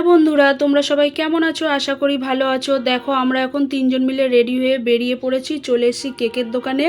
Hello বন্ধুরা, তোমরা সবাই কেমন আছো? আশা করি ভালো আছো। দেখো, আমরা এখন তিনজন মিলে রেডি হয়ে বেরিয়ে পড়েছি, চলে এসেছি কেকের দোকানে।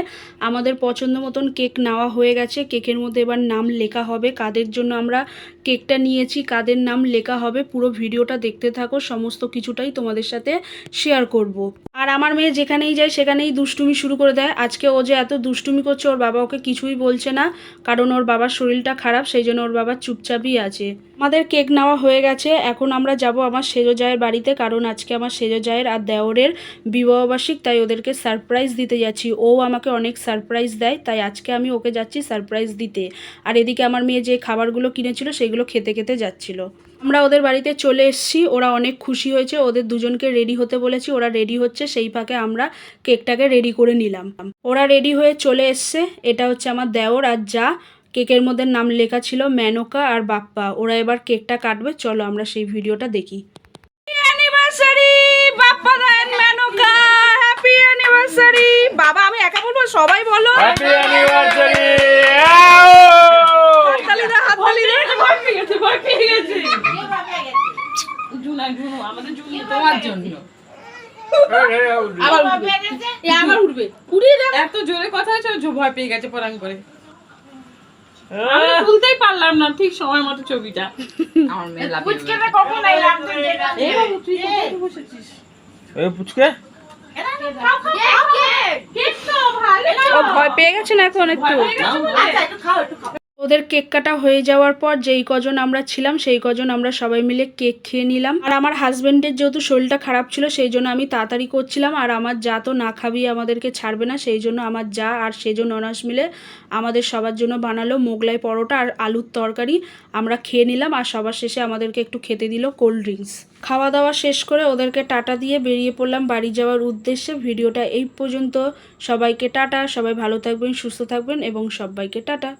আমাদের পছন্দ মতন কেক নেওয়া হয়ে গেছে। কেকের মধ্যে এবার নাম লেখা হবে, কাদের জন্য আমরা কেকটা নিয়েছি, কাদের নাম লেখা হবে, পুরো ভিডিওটা দেখতে থাকো, সমস্ত কিছুটাই তোমাদের সাথে শেয়ার করব। আর আমার মেয়ে যেখানেই যায়, সেখানেই দুষ্টুমি শুরু করে দেয়। আজকে ও যে এত দুষ্টুমি করছে, ওর বাবা ওকে কিছুই বলছে না, কারণ ওর বাবার শরীরটা খারাপ, সেই জন্য ওর বাবা চুপচাপই আছে। আমাদের কেক নেওয়া হয়ে গেছে। এখন আমরা যাব আমার সেজো জায়ের বাড়িতে, কারণ আজকে আমার সেজো জায়ের আর দেওরের বিবাহবার্ষিক তাই ওদেরকে সারপ্রাইজ দিতে যাচ্ছি। ও আমাকে অনেক সারপ্রাইজ দেয়, তাই আজকে আমি ওকে যাচ্ছি সারপ্রাইজ দিতে। আর এদিকে আমার মেয়ে যে খাবারগুলো কিনেছিল, সেগুলো খেতে খেতে যাচ্ছিল। আমরা ওদের বাড়িতে চলে এসেছি, ওরা অনেক খুশি হয়েছে, ওদের দুজনকে রেডি হতে বলেছি, ওরা রেডি হচ্ছে, সেই ফাঁকে আমরা কেকটাকে রেডি করে নিলাম। ওরা রেডি হয়ে চলে এসছে, এটা হচ্ছে আমার দেওর আর যা কেকের মধ্যে নাম লেখা ছিল মেনকা আর বাপ্পা, ওরা এবার কেকটা কাটবে, চলো আমরা সেই ভিডিওটা দেখি। বাপ্পা বাবা, আমি একা বলব? সবাই বলো হাততালি দাও হাততালি দাও তোমার জন্য। আমার উঠবে। উড়িয়ে দাও। এত জোরে কথা হয়েছে ভয় পেয়ে গেছে পরাং করে। আমি তুলতেই পারলাম না ঠিক সময় মতো ছবিটা। আমার মেয়ে লাফিয়ে এই বাবু, তুই কোথায় বসেছিস? এ পুচকে? ভয় পেয়ে গেছে না এখন একটু। ওদের কেক কাটা হয়ে যাওয়ার পর যেই কজন আমরা ছিলাম, সেই কজন আমরা সবাই মিলে কেক খেয়ে নিলাম। আর আমার হাজবেন্ডের যেহেতু শরীরটা খারাপ ছিল, সেই জন্য আমি তাড়াতাড়ি করছিলাম। আর আমার যা তো না খাবি আমাদেরকে ছাড়বে না, সেই জন্য আমার যা আর সেজন অনাস মিলে আমাদের সবার জন্য বানালো মোগলাই পরোটা আর আলুর তরকারি। আমরা খেয়ে নিলাম আর সবার শেষে আমাদেরকে একটু খেতে দিল কোল্ড ড্রিঙ্কস। খাওয়া দাওয়া শেষ করে ওদেরকে টাটা দিয়ে বেরিয়ে পড়লাম বাড়ি যাওয়ার উদ্দেশ্যে। ভিডিওটা এই পর্যন্ত। সবাইকে টাটা, সবাই ভালো থাকবেন, সুস্থ থাকবেন এবং সবাইকে টাটা।